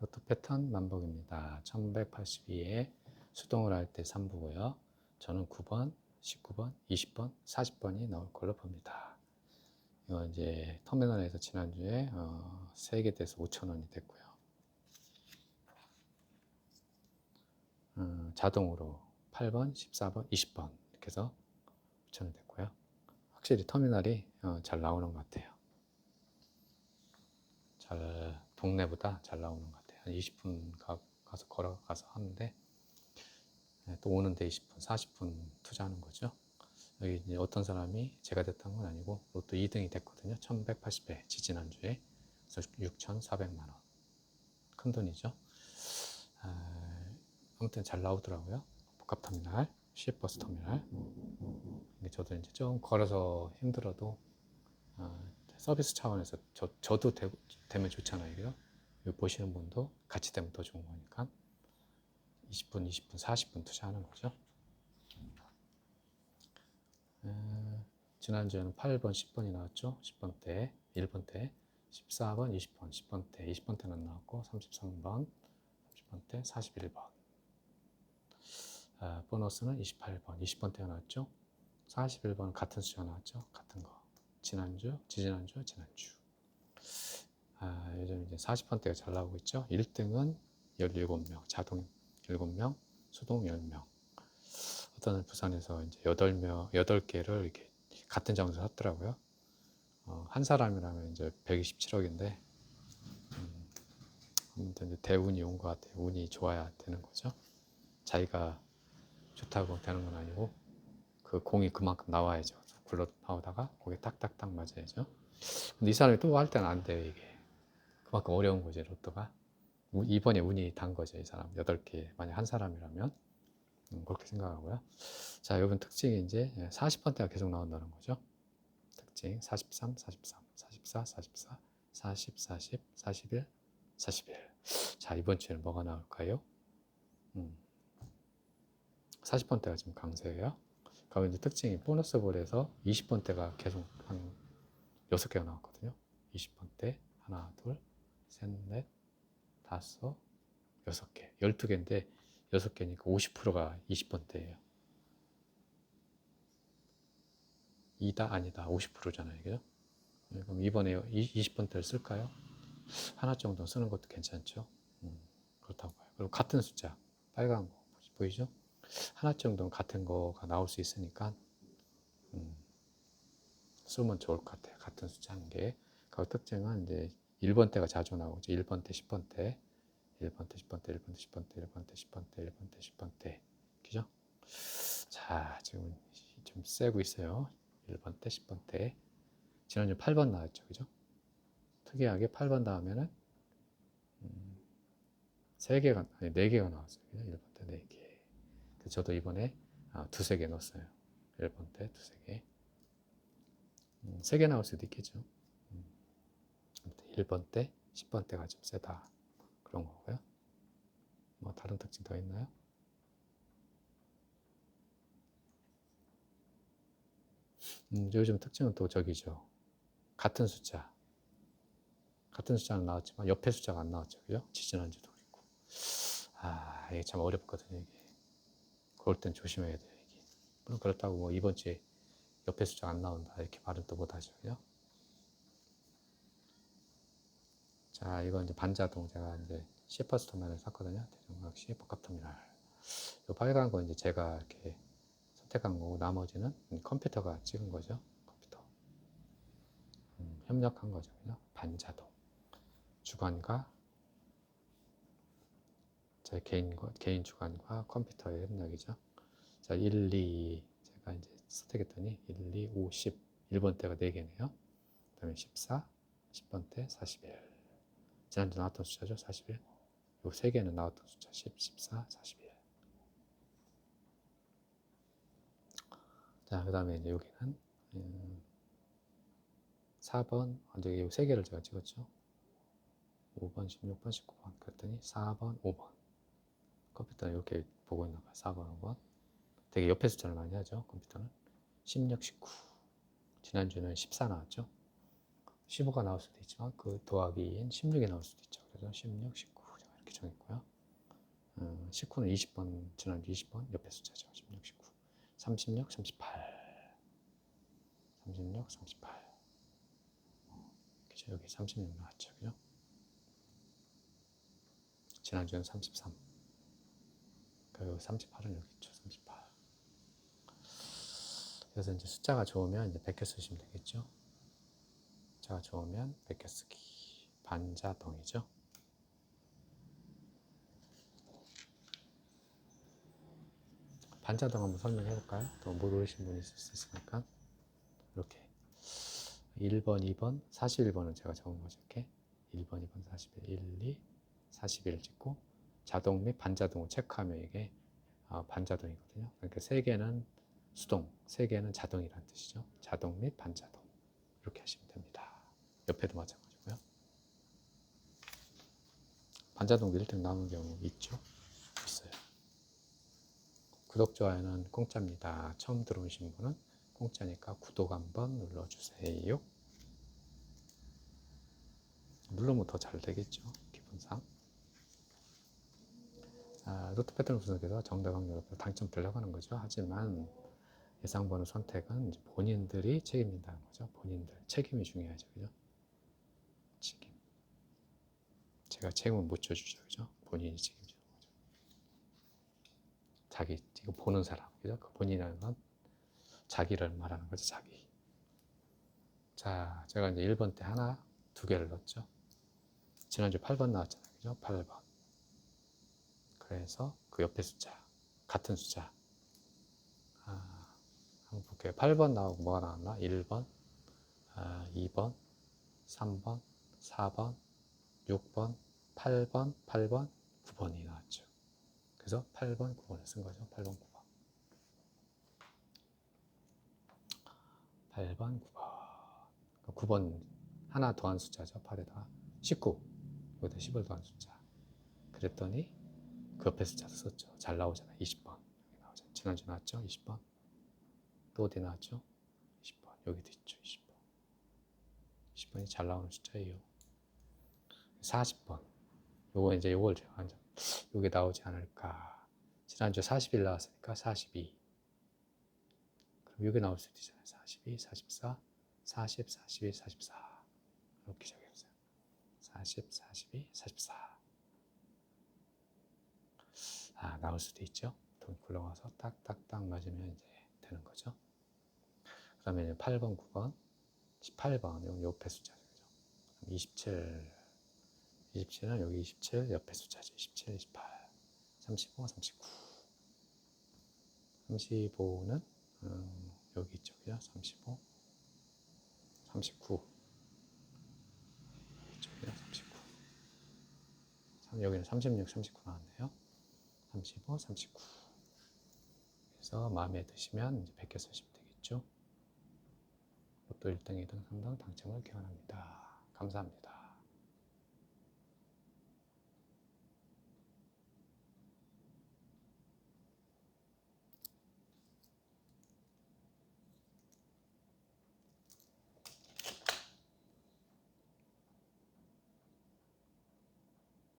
로또 패턴 만복입니다. 1182에 수동을 할 때 3부고요. 저는 9번, 19번, 20번, 40번이 나올 걸로 봅니다. 이거 이제 터미널에서 지난주에 어, 3개 돼서 5,000원이 됐고요. 음, 자동으로 8번, 14번, 20번 이렇게 해서 5,000원 됐고요. 확실히 터미널이 어, 잘 나오는 것 같아요. 잘 동네보다 잘 나오는 것 같아요. 한 20분 가, 가서 걸어가서 하는데 네, 또 오는데 20분, 40분 투자하는 거죠. 여기 이제 어떤 사람이 제가 됐던 건 아니고 로또 2등이 됐거든요. 1180배 지지난주에 그래서 6,400만 원. 큰 돈이죠. 아, 아무튼 잘 나오더라고요. 복합터미널, 시외버스 터미널. 근데 저도 이제 좀 걸어서 힘들어도 어, 서비스 차원에서 저, 저도 되, 되면 좋잖아요. 여기 보시는 분도 같이 되면 더 좋은 거니까 20분, 20분, 40분 투자하는 거죠. 에, 지난주에는 8번, 10번이 나왔죠. 10번 때, 1번 때, 14번, 20번, 10번 때, 20번 때는 나왔고 33번, 30번 때, 41번. 아, 보너스는 28번, 20번 때가 나왔죠. 41번 같은 숫자 나왔죠. 같은 거. 지난주, 지지난주, 지난주. 아, 요즘 이제 40번대가 잘 나오고 있죠. 1등은 17명, 자동 7명, 수동 10명. 어떤 부산에서 이제 8명, 8개를 이렇게 같은 장소에서 샀더라고요. 어, 한 사람이라면 이제 127억인데, 음, 아무튼 대운이 온 것 같아요. 운이 좋아야 되는 거죠. 자기가 좋다고 되는 건 아니고, 그 공이 그만큼 나와야죠. 굴러 나오다가 거기에 딱딱딱 맞아야죠. 근데 이 사람이 또 할 때는 안 돼요, 이게. 그만큼 어려운 거지, 로또가. 우- 이번에 운이 단 거죠, 이 사람. 8개. 만약 한 사람이라면. 음, 그렇게 생각하고요. 자, 이번 특징이 이제 40번대가 계속 나온다는 거죠. 특징 43, 43, 44, 44, 40, 40, 41, 41. 자, 이번 주에는 뭐가 나올까요? 음. 40번대가 지금 강세예요. 그럼 이제 특징이 보너스 볼에서 20번대가 계속 한 6개가 나왔거든요. 20번대 하나, 둘, 셋, 넷, 다섯, 여섯 개. 12개인데 6개니까 50%가 20번대예요. 이다 아니다 50%잖아요. 이게요. 네, 그럼 이번에 20번대를 쓸까요? 하나 정도 쓰는 것도 괜찮죠. 음, 그렇다고 봐요. 그리고 같은 숫자 빨간 거 보이죠? 하나 정도는 같은 거가 나올 수 있으니까 음, 쓰면 좋을 것 같아요. 같은 숫자 한 개. 그 특징은 이제 1번 때가 자주 나오죠. 1번 때, 10번 때, 1번 때, 10번 때, 1번 때, 10번 때, 1번 때, 10번 때, 1번 때, 10번 때. 그죠? 자, 지금 좀 세고 있어요. 1번 때, 10번 때. 지난주 8번 나왔죠. 그죠? 특이하게 8번 다음에는 음, 3개가, 아니 4개가 나왔어요. 그죠? 1번 때 4개. 그래서 저도 이번에 아, 두세 개 넣었어요. 1번 때 두세 개. 음, 3개 나올 수도 있겠죠. 음, 아무튼 1번 때, 10번 때가 좀 세다. 그런 거고요. 뭐 다른 특징 더 있나요? 음, 요즘 특징은 또 저기죠. 같은 숫자. 같은 숫자는 나왔지만 옆에 숫자가 안 나왔죠. 그죠? 지지난주도 그랬고. 아, 이게 참 어렵거든요. 이게. 그럴 땐 조심해야 돼요. 이게. 물론 그렇다고 뭐 이번 주에 옆에 숫자 안 나온다 이렇게 말은 또 못하죠. 그죠? 자, 이건 이제 반자동 제가 이제 시퍼스 터미널을 샀거든요. 대중각시 복합터미널. 이 빨간 거 이제 제가 이렇게 선택한 거고 나머지는 컴퓨터가 찍은 거죠. 컴퓨터. 음, 협력한 거죠. 그죠? 반자동. 주관과 제 개인, 개인 주관과 컴퓨터의 협력이죠. 자, 1, 2, 제가 이제 선택했더니 1, 2, 5, 10. 1번 때가 4개네요. 그 다음에 14, 10번 때 41. 지난주 나왔던 숫자죠. 41. 요 3개는 나왔던 숫자. 10, 14, 41. 자, 그 다음에 이제 여기는 음, 4번, 이제 요 3개를 제가 찍었죠. 5번, 16번, 19번. 그랬더니 4번, 5번. 컴퓨터는 이렇게 보고 있나 봐요. 4번, 5번. 되게 옆에 숫자를 많이 하죠. 컴퓨터는. 16, 19. 지난주는 14 나왔죠. 15가 나올 수도 있지만 그 더하기인 16이 나올 수도 있죠. 그래서 16, 19 제가 이렇게 정했고요. 어, 19는 20번, 지난주 20번 옆에 숫자죠. 16, 19. 36, 38. 36, 38. 그죠? 여기 36 나왔죠. 그죠? 지난주는 33. 그리고 38은 여기 있죠. 38. 그래서 이제 숫자가 좋으면 이제 100개 쓰시면 되겠죠. 숫자가 좋으면 100개 쓰기. 반자동이죠. 반자동 한번 설명해 볼까요? 또 모르신 분이 있을 수 있으니까. 이렇게. 1번, 2번, 41번은 제가 적은 거죠. 이렇게. 1번, 2번, 41, 1, 2, 41 찍고 자동 및 반자동을 체크하면 이게 아, 반자동이거든요. 그러니까 세 개는 수동, 세 개는 자동이라는 뜻이죠. 자동 및 반자동. 이렇게 하시면 됩니다. 옆에도 마찬가지고요. 반자동도 1등 나오는 경우 있죠. 있어요. 구독, 좋아요는 공짜입니다. 처음 들어오신 분은 공짜니까 구독 한번 눌러주세요. 누르면 더 잘 되겠죠. 기분상. 아, 로또 패턴 분석에서 정답 확률 당첨 되려고 하는 거죠. 하지만 예상 번호 선택은 이제 본인들이 책임진다는 거죠. 본인들 책임이 중요하죠, 그죠? 책임. 제가 책임을 못 져주죠, 그죠? 본인이 책임지는 거죠. 자기 이거 보는 사람, 그죠? 그 본인이라는 건 자기를 말하는 거죠, 자기. 자, 제가 이제 1번 때 하나, 두 개를 넣었죠. 지난주 8번 나왔잖아요, 그죠? 8번. 그래서 그 옆에 숫자, 같은 숫자. 아, 한번 볼게요. 8번 나오고 뭐가 나왔나? 1번, 아, 2번, 3번, 4번, 6번, 8번, 8번, 9번이 나왔죠. 그래서 8번, 9번을 쓴 거죠. 8번, 9번. 8번, 9번. 9번 하나 더한 숫자죠. 8에다가 19. 여기다 10을 더한 숫자. 그랬더니 그 옆에 숫자도 썼죠. 잘 나오잖아요. 20번. 여기 나오잖아요. 지난주 나왔죠? 20번. 또 어디 나왔죠? 20번. 여기도 있죠. 20번. 20번이 잘 나오는 숫자예요. 40번. 요거 이제 요걸 제가 요게 나오지 않을까. 지난주 40일 나왔으니까 42. 그럼 요게 나올 수도 있잖아요. 42, 44, 40, 42, 44. 이렇게 적용해보세요. 40, 42, 44. 아, 나올 수도 있죠. 돈 굴러가서 딱딱딱 맞으면 이제 되는 거죠. 그러면 이제 8번, 9번, 18번, 요 옆에 숫자죠. 그죠? 27, 27은 여기 27 옆에 숫자죠. 27, 28, 35, 39. 35는 음, 여기. 그죠? 35, 39. 있죠. 그죠? 39. 삼- 여기는 36, 39 나왔네요. 35, 39. 그래서 마음에 드시면 이제 100개 쓰시면 되겠죠. 로또 1등, 2등, 3등 당첨을 기원합니다. 감사합니다.